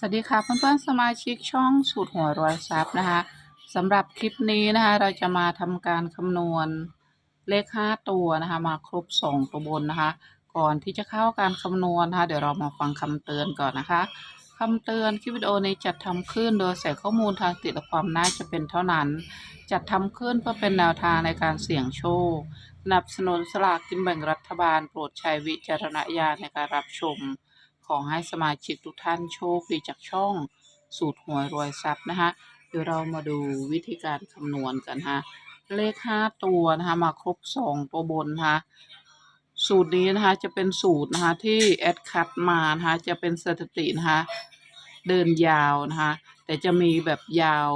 สวัสดีค่ะเพื่อนๆสมาชิกช่องสูตรหัวรวยทรัพย์นะคะสำหรับคลิปนี้นะคะเราจะมาทำการคำนวณเลข 5 ตัวนะคะมาครบ 2 ตัวบนนะคะ ก่อนที่จะเข้าการคำนวณนะคะเดี๋ยวเรามาฟังคำเตือนก่อนนะคะคำเตือนคลิปวิดีโอในจัดทำขึ้นโดยใส่ข้อมูลทางติดและความน่าจะเป็นเท่านั้น จัดทำขึ้นเพื่อเป็นแนวทางในการเสี่ยงโชคสนับสนุนสลากกินแบ่งรัฐบาล โปรดใช้วิจารณญาณในการรับชม ขอให้สมาชิกทุกท่านโชคดีจากช่องสูตรหวยรวยทรัพย์นะคะเดี๋ยวเรามาดูวิธีการคำนวณกันฮะเลขห้าตัวนะคะมาครบสองตัวบนนะคะสูตรนี้นะคะจะเป็นสูตรนะคะที่แอดคัดมานะคะจะเป็นสถิตินะคะเดินยาวนะคะแต่จะมีแบบยาว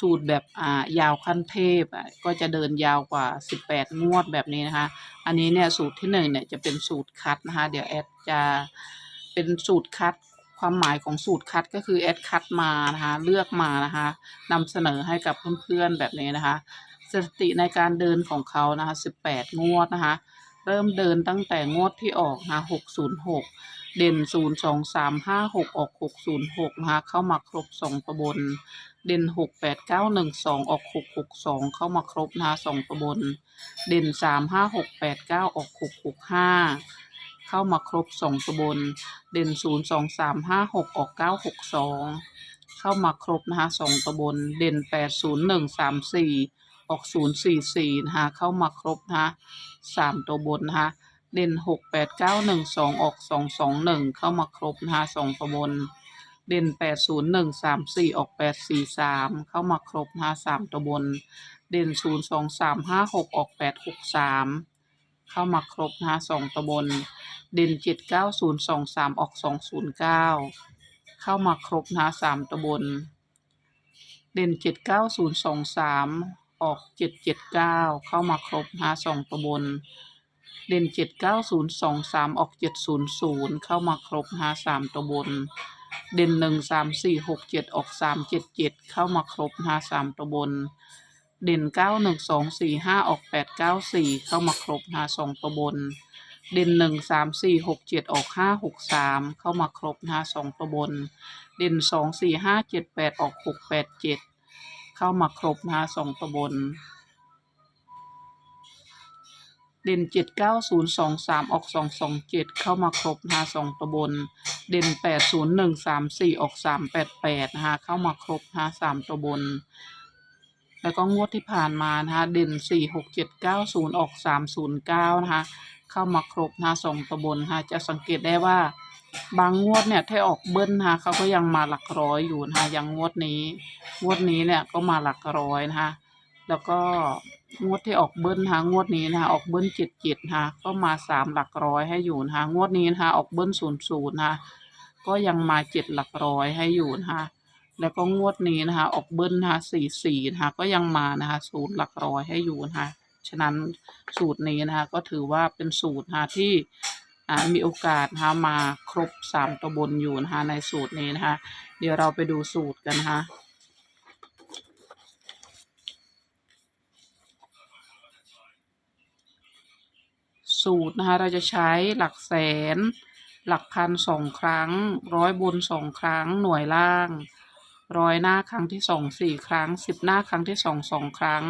สูตรแบบอ่ายาวขั้นเทพอะก็จะเดินยาวกว่า 18 งวดแบบนี้นะคะ อันนี้เนี่ยสูตรที่หนึ่งเนี่ยจะเป็นสูตรคัดนะคะ เดี๋ยวแอดจะเป็นสูตรคัดความหมายของสูตรคัดก็คือแอดคัดมานะคะเลือกมานะคะนำเสนอให้กับเพื่อนๆแบบนี้นะคะสถิติในการเดินของเขานะคะ 18 งวดนะคะ เริ่มเดินตั้งแต่งวดที่ออกนะ606 เด่น0 2 3 5 6ออก606นะคะเข้ามาครบ2ตัวบน เด่น6 8 9 1 2ออก662เข้ามาครบนะคะ2ตัวบน เด่น3 5 6 8 9ออก665เข้ามาครบ2ตัวบน เด่น0 2 3 5 6ออก962เข้ามาครบนะคะ2ตัวบน เด่น8 0 1 3 4ออก044นะคะเข้ามาครบนะคะ3ตัวบนนะคะ เด่นหกแปดเก้าหนึ่งสองออกสองสองหนึ่งเข้ามาครบนะคะสองตัวบน เด่นแปดศูนย์หนึ่งสามสี่ออกแปดสี่สามเข้ามาครบนะคะสามตัวบน เด่นศูนย์สองสามห้าหกออกแปดหกสามเข้ามาครบนะคะสองตัวบน เด่นเจ็ดเก้าศูนย์สองสามออกสองศูนย์เก้าเข้ามาครบนะคะสามตัวบน เด่นเจ็ดเก้าศูนย์สองสามออกเจ็ดเจ็ดเก้าเข้ามาครบนะคะสองตัวบน เด่นเจ็ดเก้าศูนย์สองสามออกเจ็ดศูนย์ศูนย์เข้ามาครบหาสามตัวบน เด่นหนึ่งสามสี่หกเจ็ดออกสามเจ็ดเจ็ดเข้ามาครบหาสามตัวบน เด่นเก้าหนึ่งสองสี่ห้าออกแปดเก้าสี่เข้ามาครบหาสองตัวบน เด่นหนึ่งสามสี่หกเจ็ดออกห้าหกสามเข้ามาครบหาสองตัวบน เด่นสองสี่ห้าเจ็ดแปดออกหกแปดเจ็ดเข้ามาครบหาสองตัวบน เด่น7 9 0 2 3ออก227เข้ามาครบนะคะ2ตัวบน เด่น8 0 1 3 4ออก388นะคะเข้ามาครบนะคะ3ตัวบน แล้วก็งวดที่ผ่านมานะคะเด่น4 6 7 9 0ออก309นะคะเข้ามาครบนะคะ2ตัวบนนะคะจะสังเกตได้ว่าบางงวดเนี่ยถ้าออกเบิ้ลนะคะเขาก็ยังมาหลักร้อยอยู่นะคะย่างงวดนี้ งวดนี้เนี่ยก็มาหลักร้อยนะคะ แล้วก็งวดที่ออกเบิ้ลนะคะงวดนี้นะคะออกเบิ้ลเจ็ดเจ็ดนะคะก็มาสามหลักร้อยให้อยู่นะคะงวดนี้นะคะออกเบิ้ลศูนย์ศูนย์นะคะก็ยังมาเจ็ดหลักร้อยให้อยู่นะคะแล้วก็งวดนี้นะคะออกเบิ้ลนะคะสี่สี่นะคะก็ยังมานะคะศูนย์หลักร้อยให้อยู่นะคะฉะนั้นสูตรนี้นะคะก็ถือว่าเป็นสูตรนะคะที่มีโอกาสนะคะมาครบสามตัวบนอยู่นะคะในสูตรนี้นะคะเดี๋ยวเราไปดูสูตรกันนะคะ สูตรนะคะ เราจะใช้หลักแสน หลักพันสองครั้ง ร้อยบนสองครั้ง หน่วยล่าง ร้อยหน้าครั้งที่สองสี่ครั้ง สิบหน้าครั้งที่สองสองครั้ง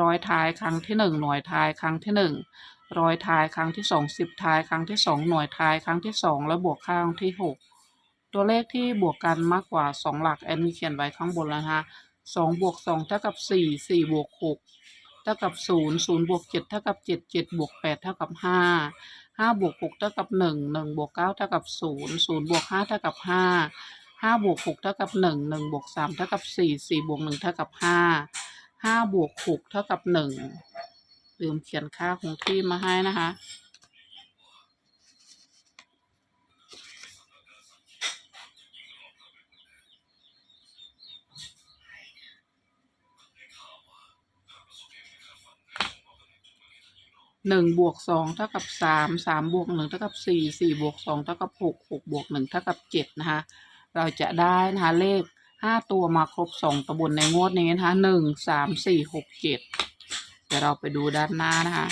ร้อยท้ายครั้งที่หนึ่งหน่วยท้ายครั้งที่หนึ่งร้อยท้ายครั้งที่สองสิบท้ายครั้งที่สองหน่วยท้ายครั้งที่สองและบวกข้างที่หกตัวเลขที่บวกกันมากกว่าสองหลักแอนมีเขียนไว้ข้างบนแล้วนะคะสองบวกสองเท่ากับสี่สี่บวกหก เท่ากับศูนย์ศูนย์บวกเจ็ดเท่ากับเจ็ดเจ็ดบวกแปดเท่ากับห้าห้าบวกหกเท่ากับหนึ่งหนึ่งบวกเก้าเท่ากับศูนย์ศูนย์บวกห้าเท่ากับห้าห้าบวกหกเท่ากับหนึ่งหนึ่งบวกสามเท่ากับสี่สี่บวกหนึ่งเท่ากับห้าห้าบวกหกเท่ากับหนึ่งลืมเขียนค่าคงที่มาให้นะคะ หนึ่งบวกสองเท่ากับสามสามบวกหนึ่งเท่ากับสี่สี่บวกสองเท่ากับหกหกบวกหนึ่งเท่ากับเจ็ดนะคะเราจะได้นะคะเลขห้าตัวมาครบสองตัวบนในงวดนี้นะคะหนึ่งสามสี่หกเจ็ดเดี๋ยวเราไปดูด้านหน้านะคะ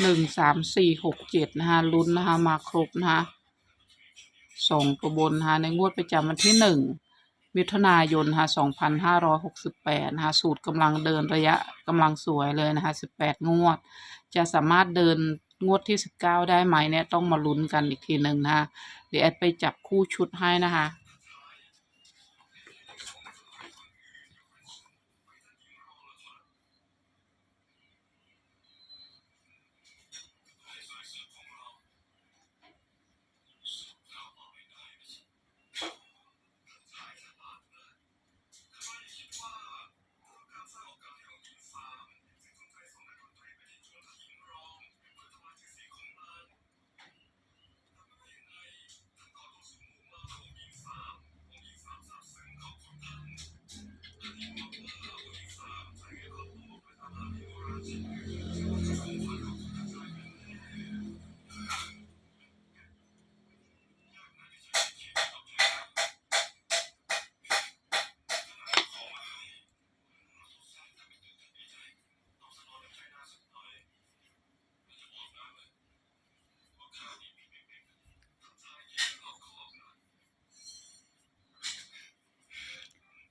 หนึ่งสามสี่หกเจ็ดนะคะลุ้นนะคะมาครบนะคะสองตัวบนนะคะในงวดประจำวันที่หนึ่ง มิถุนายนนะคะสองพันห้าร้อยหกสิบแปดนะคะสูตรกำลังเดินระยะกำลังสวยเลยนะคะสิบแปดงวด จะสามารถเดินงวดที่สิบเก้าได้ไหมเนี่ยต้องมาลุ้นกันอีกทีหนึ่งนะคะเดี๋ยวแอดไปจับคู่ชุดให้นะคะ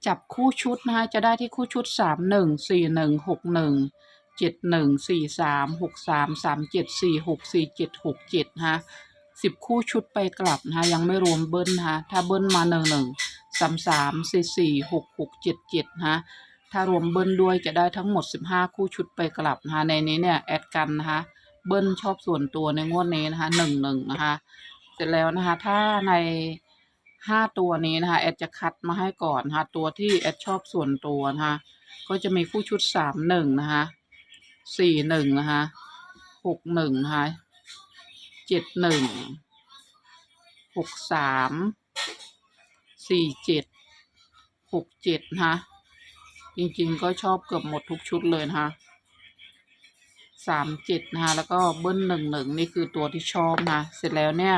จับคู่ชุดนะคะจะได้ที่คู่ชุดสามหนึ่งสี่หนึ่งหกหนึ่งเจ็ดหนึ่งสี่สามหกสามสามเจ็ดสี่หกสี่เจ็ดหกเจ็ดนะสิบคู่ชุดไปกลับนะคะยังไม่รวมเบิ้ลนะคะถ้าเบิ้ลมาหนึ่งหนึ่งสามสามสี่สี่หกหกเจ็ดเจ็ดนะคะถ้ารวมเบิ้ลด้วยจะได้ทั้งหมดสิบห้าคู่ชุดไปกลับนะคะในนี้เนี่ยแอดกันนะคะเบิ้ลชอบส่วนตัวในงวดนี้นะคะหนึ่งหนึ่งนะคะเสร็จแล้วนะคะถ้าใน ห้าตัวนี้นะคะแอดจะคัดมาให้ก่อนนะคะตัวที่แอดชอบส่วนตัวนะคะก็จะมีคู่ชุดสามหนึ่งนะคะสี่หนึ่งนะคะหกหนึ่งนะคะเจ็ดหนึ่งหกสามสี่เจ็ดหกเจ็ดนะคะจริงๆก็ชอบเกือบหมดทุกชุดเลยนะคะสามเจ็ดนะคะแล้วก็เบิ้ลหนึ่งหนึ่งนี่คือตัวที่ชอบนะเสร็จแล้วเนี่ย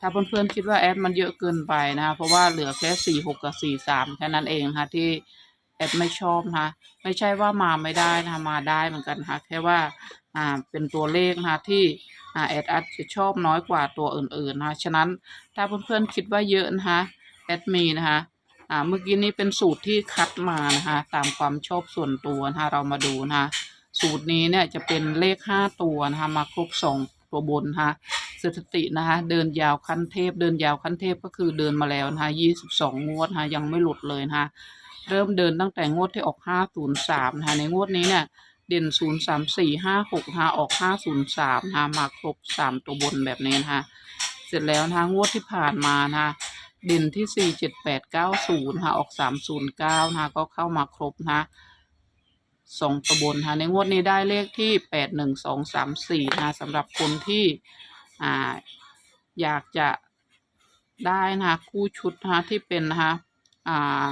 ถ้าเพื่อนๆคิดว่าแอดมันเยอะเกินไปนะคะเพราะว่าเหลือแค่สี่หกกับสี่สามแค่นั้นเองนะคะที่แอดไม่ชอบนะคะไม่ใช่ว่ามาไม่ได้นะคะมาได้เหมือนกันนะคะแค่ว่าอ่าเป็นตัวเลขนะคะที่อ่าแอดอาจจะชอบน้อยกว่าตัวอื่นๆนะคะฉะนั้นถ้าเพื่อนๆคิดว่าเยอะนะคะแอดมีนะคะอ่าเมื่อกี้นี้เป็นสูตรที่คัดมานะคะตามความชอบส่วนตัวนะคะเรามาดูนะคะสูตรนี้เนี่ยจะเป็นเลขห้าตัวนะคะมาครบสองตัวบนนะคะ สถิตินะคะเดินยาวขั้นเทพ เดินยาวขั้นเทพก็คือเดินมาแล้วนะคะยี่สิบสองงวดนะคะยังไม่หลุดเลยนะคะเริ่มเดินตั้งแต่งวดที่ออกห้าศูนย์สามนะคะในงวดนี้เนี่ยเด่นศูนย์สามสี่ห้าหกนะคะออกห้าศูนย์สามนะคะมาครบสามตัวบนแบบนี้นะคะเสร็จแล้วนะคะงวดที่ผ่านมานะคะเด่นที่สี่เจ็ดแปดเก้าศูนย์นะคะออกสามศูนย์เก้านะคะก็เข้ามาครบนะคะสองตัวบนนะคะในงวดนี้ได้เลขที่แปดหนึ่งสองสามสี่นะคะสำหรับคนที่ อ่าอยากจะได้นะคะคู่ชุดนะคะที่เป็นนะคะอ่า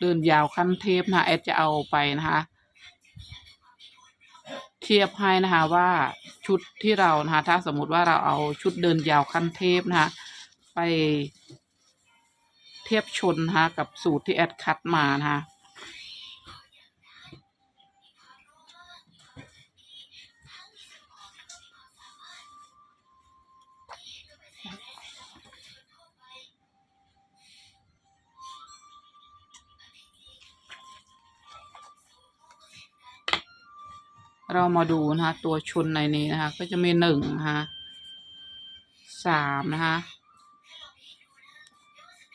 เดินยาวขั้นเทพนะคะแอดจะเอาไปนะคะเทียบให้นะคะว่าชุดที่เรานะคะถ้าสมมุติว่าเราเอาชุดเดินยาวขั้นเทพนะคะไปเทียบชนนะคะกับสูตรที่แอดคัดมานะคะ เรามาดูนะคะตัวชนในนี้นะคะ ก็จะมีหนึ่งนะคะสามนะคะ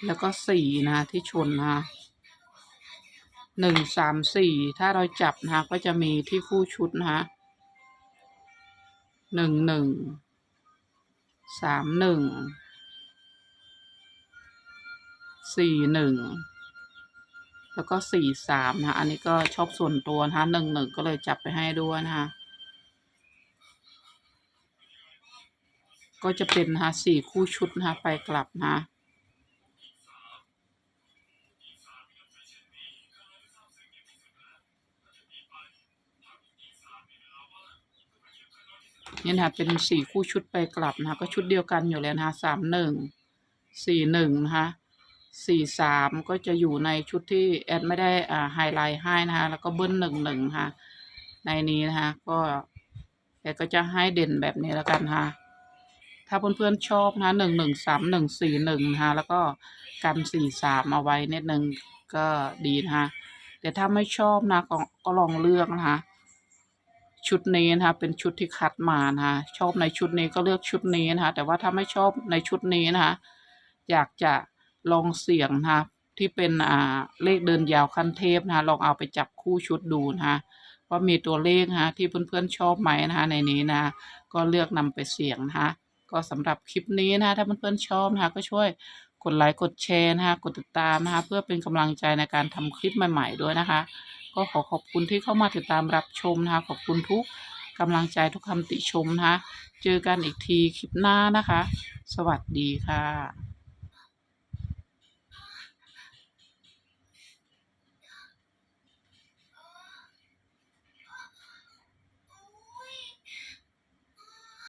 แล้วก็สี่นะคะที่ชนนะคะหนึ่งสามสี่ถ้าเราจับนะคะก็จะมีที่คู่ชุดนะคะหนึ่งหนึ่งสามหนึ่งสี่หนึ่ง แล้วก็สี่สามนะคะอันนี้ก็ชอบส่วนตัวนะคะหนึ่งหนึ่งก็เลยจับไปให้ด้วยนะคะก็จะเป็นนะคะสี่คู่ชุดนะคะไปกลับนะคะนี่นะคะเป็นสี่คู่ชุดไปกลับนะคะก็ชุดเดียวกันอยู่แล้วนะคะสามหนึ่งสี่หนึ่งนะคะ สี่สามก็จะอยู่ในชุดที่แอดไม่ได้อ่าไฮไลท์ให้นะคะแล้วก็เบิ้ลหนึ่งหนึ่งนะคะในนี้นะคะก็แต่ก็จะให้เด่นแบบนี้แล้วกันนะคะถ้าเพื่อนๆชอบนะหนึ่งหนึ่งสามหนึ่งสี่หนึ่งนะคะแล้วก็กันสี่สามเอาไว้นิดนึงก็ดีนะคะแต่ถ้าไม่ชอบนะก็ก็ลองเลือกนะคะชุดนี้นะคะเป็นชุดที่คัดมานะคะชอบในชุดนี้ก็เลือกชุดนี้นะคะแต่ว่าถ้าไม่ชอบในชุดนี้นะคะอยากจะ ลองเสี่ยงนะคะที่เป็นอ่าเลขเดินยาวขั้นเทพนะคะลองเอาไปจับคู่ชุดดูนะคะว่ามีตัวเลขนะคะที่เพื่อนๆชอบไหมนะคะในนี้นะคะก็เลือกนำไปเสี่ยงนะคะก็สำหรับคลิปนี้นะคะถ้าเพื่อนๆชอบนะคะก็ช่วยกดไลค์กดแชร์นะคะกดติดตามนะคะเพื่อเป็นกำลังใจในการทำคลิปใหม่ๆด้วยนะคะ ก็ขอขอบคุณที่เข้ามาติดตามรับชมนะคะขอบคุณทุกกำลังใจทุกคำติชมนะคะ เจอกันอีกทีคลิปหน้านะคะ สวัสดีค่ะ